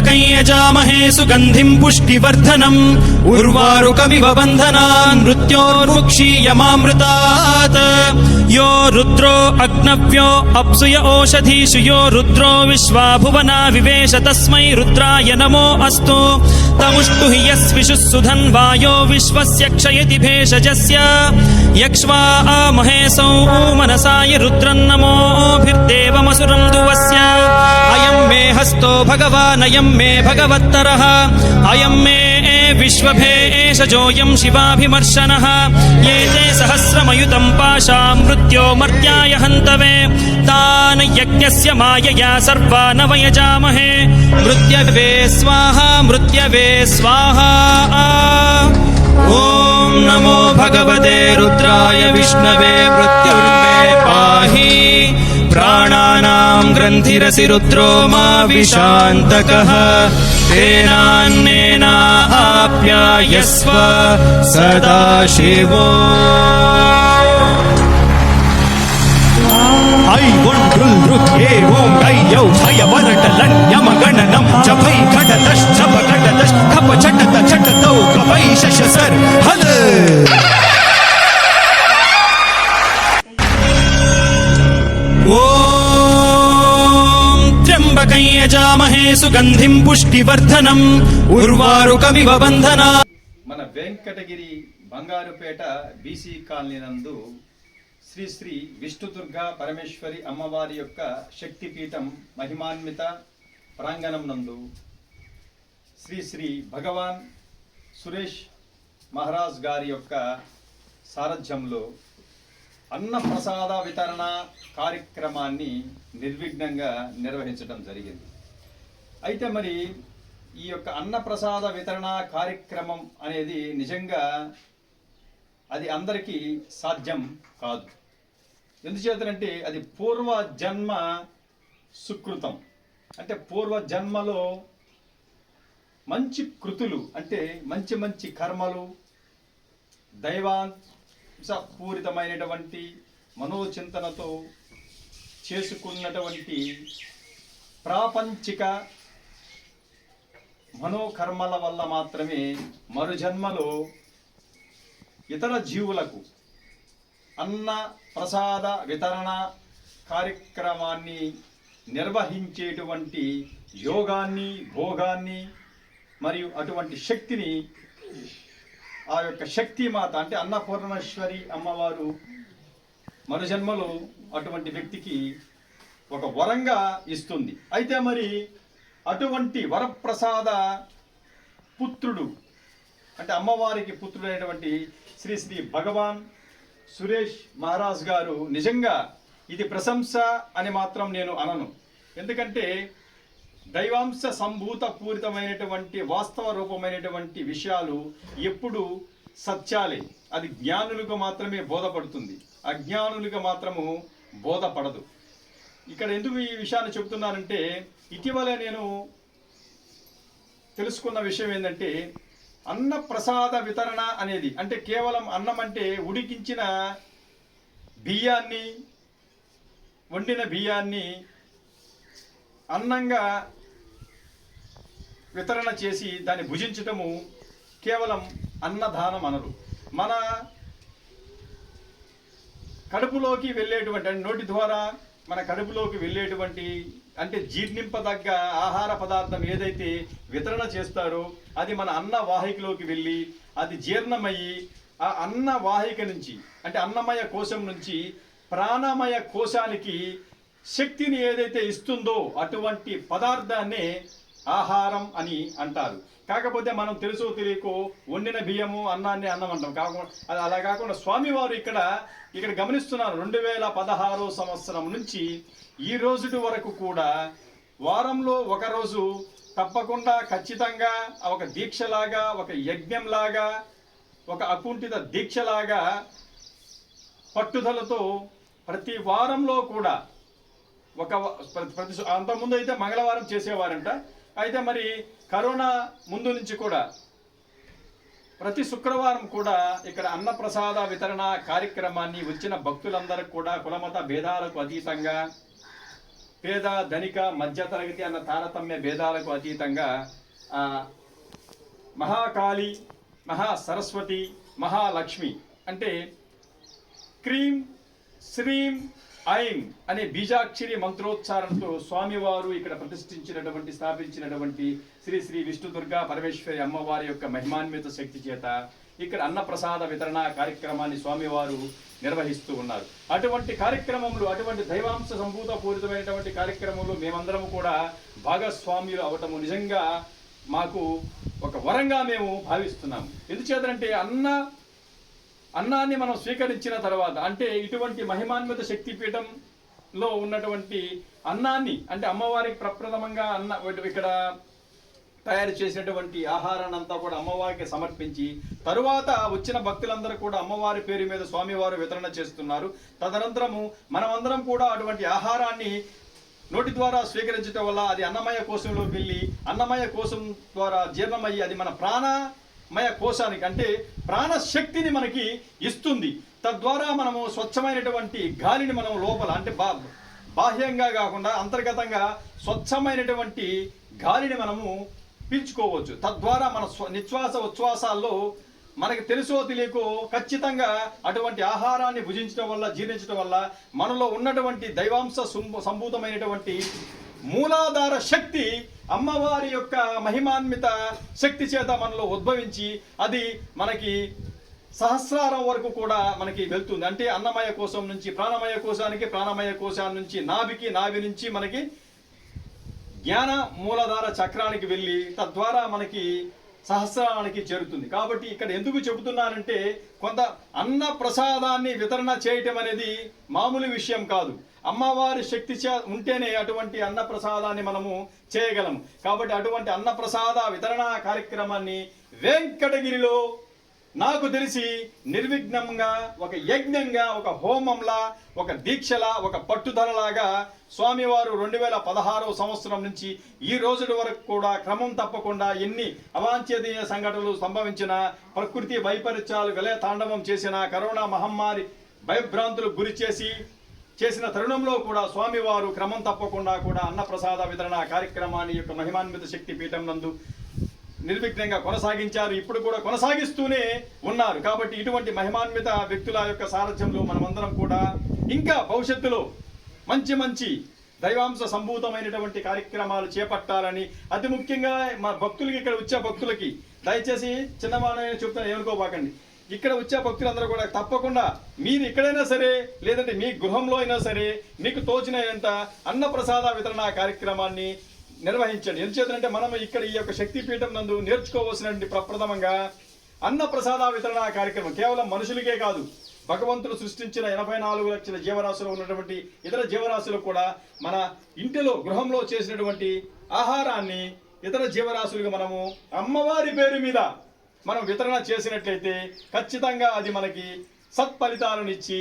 त्र्यम्बकं यजामहे सुगन्धिं पुष्टिवर्धनम् उर्वारुकमिव बन्धनान् मृत्योर्मुक्षीयमामृतात् यो रुद्रो अग्नव्यो अप्सुय ओषधीषु यो रुद्रो विश्वा भुवना विवेश तस्मै रुद्राय नमो अस्तु तमुष्टु हि यस्विषुः सुधन्वायो विश्वस्य क्षयति भेषजस्य यक्ष्वा महेशौ मनसाय रुद्रन्नमोभिर्देवमसुरं दुवस्य अयं मे हस्तो भगवानयं मे भगवत्तरः अयं मे विश्वभेषजोऽयं शिवाभिमर्शनः ये ते सहस्रमयुतं पाशां मृत्यो मर्त्याय हन्तवे तान् यज्ञस्य मायया सर्वान् वयजामहे मृत्यवे स्वाहा मृत्यवे स्वाहा ॐ नमो भगवते रुद्राय विष्णवे मृत्युर्मे पाहि प्राणानाम् ग्रन्थिरसिरुद्रो मा विशान्तकः तेनान्नेनाप्यायस्व सदा शिवो ஐ ஒன்று ஏ ஓம் ஐ யௌ பய வரட்டலன் గంధిం పుష్టివర్ధనం ఉర్వారుకమివ బంధన మన వెంకటగిరి బంగారుపేట బీసీ కాలనీ నందు శ్రీ శ్రీ విష్ణుదుర్గా పరమేశ్వరి అమ్మవారి యొక్క శక్తిపీఠం మహిమాన్విత ప్రాంగణం నందు శ్రీ శ్రీ భగవాన్ సురేష్ మహారాజ్ గారి యొక్క సారథ్యంలో అన్నప్రసాద వితరణ కార్యక్రమాన్ని నిర్విఘ్నంగా నిర్వహించడం జరిగింది. అయితే మరి ఈ యొక్క అన్నప్రసాద వితరణ కార్యక్రమం అనేది నిజంగా అది అందరికీ సాధ్యం కాదు. ఎందుచేతనంటే అది పూర్వ జన్మ సుకృతం. అంటే పూర్వ జన్మలో మంచి కృతులు అంటే మంచి మంచి కర్మలు దైవాంశపూరితమైనటువంటి మనోచింతనతో చేసుకున్నటువంటి ప్రాపంచిక మనోకర్మల వల్ల మాత్రమే మరుజన్మలో ఇతర జీవులకు అన్న ప్రసాద వితరణ కార్యక్రమాన్ని నిర్వహించేటువంటి యోగాన్ని భోగాన్ని మరియు అటువంటి శక్తిని ఆ యొక్క శక్తి మాత అంటే అన్నపూర్ణేశ్వరి అమ్మవారు మరుజన్మలో అటువంటి వ్యక్తికి ఒక వరంగా ఇస్తుంది. అయితే మరి అటువంటి వరప్రసాద పుత్రుడు అంటే అమ్మవారికి పుత్రుడైనటువంటి శ్రీ శ్రీ భగవాన్ సురేష్ మహారాజ్ గారు నిజంగా ఇది ప్రశంస అని మాత్రం నేను అనను. ఎందుకంటే దైవాంశ సంభూత పూరితమైనటువంటి వాస్తవ రూపమైనటువంటి విషయాలు ఎప్పుడు సత్యాలే. అది జ్ఞానులకు మాత్రమే బోధపడుతుంది. అజ్ఞానులకు మాత్రము బోధపడదు. ఇక్కడ ఎందుకు ఈ విషయాన్ని చెబుతున్నానంటే ఇటీవల నేను తెలుసుకున్న విషయం ఏంటంటే అన్న ప్రసాద వితరణ అనేది అంటే కేవలం అన్నం అంటే ఉడికించిన బియ్యాన్ని వండిన బియ్యాన్ని అన్నంగా వితరణ చేసి దాన్ని భుజించటము కేవలం అన్నదానం అనరు. మన కడుపులోకి వెళ్ళేటువంటి నోటి ద్వారా మన కడుపులోకి వెళ్ళేటువంటి అంటే జీర్ణింపదగ్గ ఆహార పదార్థం ఏదైతే వితరణ చేస్తారో అది మన అన్న వాహికలోకి వెళ్ళి అది జీర్ణమయ్యి ఆ అన్న వాహిక నుంచి అంటే అన్నమయ కోశం నుంచి ప్రాణమయ కోశానికి శక్తిని ఏదైతే ఇస్తుందో అటువంటి పదార్థాన్నే ఆహారం అని అంటారు. కాకపోతే మనం తెలుసు తెలియకు వండిన బియ్యము అన్నాన్ని అన్నం అంటాం కాకుండా అది అలా కాకుండా స్వామివారు ఇక్కడ ఇక్కడ గమనిస్తున్నారు. రెండు వేల పదహారో సంవత్సరం నుంచి ఈ రోజుటి వరకు కూడా వారంలో ఒకరోజు తప్పకుండా ఖచ్చితంగా ఒక దీక్షలాగా ఒక యజ్ఞంలాగా ఒక అకుంఠిత దీక్షలాగా పట్టుదలతో ప్రతి వారంలో కూడా ఒక ప్రతి ప్రతి అంతకుముందు అయితే మంగళవారం చేసేవారంట. అయితే మరి కరోనా ముందు నుంచి కూడా ప్రతి శుక్రవారం కూడా ఇక్కడ అన్నప్రసాద వితరణ కార్యక్రమాన్ని వచ్చిన భక్తులందరూ కూడా కులమత భేదాలకు అతీతంగా పేద ధనిక మధ్యతరగతి అన్న తారతమ్య భేదాలకు అతీతంగా మహాకాళి మహా సరస్వతి మహాలక్ష్మి అంటే క్రీం శ్రీం ఐం అనే బీజాక్షరి మంత్రోచ్చారణతో స్వామివారు ఇక్కడ ప్రతిష్ఠించినటువంటి స్థాపించినటువంటి శ్రీ శ్రీ విష్ణు దుర్గా పరమేశ్వరి అమ్మవారి యొక్క మహిమాన్విత శక్తి చేత ఇక్కడ అన్నప్రసాద వితరణ కార్యక్రమాన్ని స్వామివారు నిర్వహిస్తూ ఉన్నారు. అటువంటి కార్యక్రమంలో అటువంటి దైవాంశ సంభూత పూరితమైనటువంటి కార్యక్రమంలో మేమందరము కూడా భాగస్వామ్యులు అవటము నిజంగా మాకు ఒక వరంగా మేము భావిస్తున్నాము. ఎందుచేతంటే అన్న అన్నాన్ని మనం స్వీకరించిన తర్వాత అంటే ఇటువంటి మహిమాన్విత శక్తిపీఠంలో ఉన్నటువంటి అన్నాన్ని అంటే అమ్మవారికి ప్రప్రథమంగా అన్న ఇక్కడ తయారు చేసినటువంటి ఆహారాన్ని అంతా కూడా అమ్మవారికి సమర్పించి తరువాత వచ్చిన భక్తులందరూ కూడా అమ్మవారి పేరు మీద స్వామివారు వితరణ చేస్తున్నారు. తదనంతరము మనమందరం కూడా అటువంటి ఆహారాన్ని నోటి ద్వారా స్వీకరించడం వల్ల అది అన్నమయ కోశంలోకి వెళ్ళి అన్నమయ కోశం ద్వారా జీర్ణమయ్యి అది మన ప్రాణ మయ కోశానికి అంటే ప్రాణశక్తిని మనకి ఇస్తుంది. తద్వారా మనము స్వచ్ఛమైనటువంటి గాలిని మనం లోపల అంటే బా బాహ్యంగా కాకుండా అంతర్గతంగా స్వచ్ఛమైనటువంటి గాలిని మనము పీల్చుకోవచ్చు. తద్వారా మన స్వ నిశ్వాస ఉచ్ఛ్వాసాల్లో మనకి తెలుసో తెలియకో ఖచ్చితంగా అటువంటి ఆహారాన్ని భుజించడం వల్ల జీర్ణించడం వల్ల మనలో ఉన్నటువంటి దైవాంశ సంభూతమైనటువంటి మూలాధార శక్తి అమ్మవారి యొక్క మహిమాన్విత శక్తి చేత మనలో ఉద్భవించి అది మనకి సహస్రారం వరకు కూడా మనకి వెళ్తుంది. అంటే అన్నమయ కోశం నుంచి ప్రాణమయ కోశానికి ప్రాణమయ కోశాన్ని నుంచి నాభికి నాభి నుంచి మనకి జ్ఞాన మూలధార చక్రానికి వెళ్ళి తద్వారా మనకి సహస్రానికి చేరుతుంది. కాబట్టి ఇక్కడ ఎందుకు చెబుతున్నానంటే కొంత అన్న ప్రసాదాన్ని వితరణ చేయటం అనేది మామూలు విషయం కాదు. అమ్మవారి శక్తి చే ఉంటేనే అటువంటి అన్న ప్రసాదాన్ని మనము చేయగలము. కాబట్టి అటువంటి అన్న ప్రసాద వితరణ కార్యక్రమాన్ని వెంకటగిరిలో నాకు తెలిసి నిర్విఘ్నంగా ఒక యజ్ఞంగా ఒక హోమంలా ఒక దీక్షలా ఒక పట్టుదలలాగా స్వామివారు రెండు వేల పదహారో సంవత్సరం నుంచి ఈ రోజుల వరకు కూడా క్రమం తప్పకుండా ఎన్ని అవాంఛనీయ సంఘటనలు సంభవించిన ప్రకృతి వైపరీత్యాలు వెలయ తాండవం చేసిన కరోనా మహమ్మారి భయభ్రాంతులకు గురి చేసి చేసిన తరుణంలో కూడా స్వామివారు క్రమం తప్పకుండా కూడా అన్నప్రసాద వితరణ కార్యక్రమాన్ని యొక్క మహిమాన్విత శక్తి పీఠం నందు నిర్విఘ్నంగా కొనసాగించారు. ఇప్పుడు కూడా కొనసాగిస్తూనే ఉన్నారు. కాబట్టి ఇటువంటి మహిమాన్విత వ్యక్తుల యొక్క సారథ్యంలో మనమందరం కూడా ఇంకా భవిష్యత్తులో మంచి మంచి దైవాంశ సంభూతమైనటువంటి కార్యక్రమాలు చేపట్టాలని అతి ముఖ్యంగా మా భక్తులకి ఇక్కడ వచ్చే భక్తులకి దయచేసి చిన్నమానని చెప్తాను ఏమనుకోబాకండి. ఇక్కడ వచ్చే భక్తులందరూ కూడా తప్పకుండా మీరు ఎక్కడైనా సరే లేదంటే మీ గృహంలో అయినా సరే మీకు తోచినంత అన్నప్రసాద వితరణ కార్యక్రమాన్ని నిర్వహించండి. ఎందుచేతంటే మనం ఇక్కడ ఈ యొక్క శక్తిపీఠం నందు నేర్చుకోవాల్సినటువంటి ప్రప్రథమంగా అన్న ప్రసాద వితరణ కార్యక్రమం కేవలం మనుషులకే కాదు భగవంతుడు సృష్టించిన ఎనభై నాలుగు లక్షల జీవరాశులు ఉన్నటువంటి ఇతర జీవరాశులు కూడా మన ఇంటిలో గృహంలో చేసినటువంటి ఆహారాన్ని ఇతర జీవరాశులుగా మనము అమ్మవారి పేరు మీద మనం వితరణ చేసినట్లయితే ఖచ్చితంగా అది మనకి సత్ఫలితాలను ఇచ్చి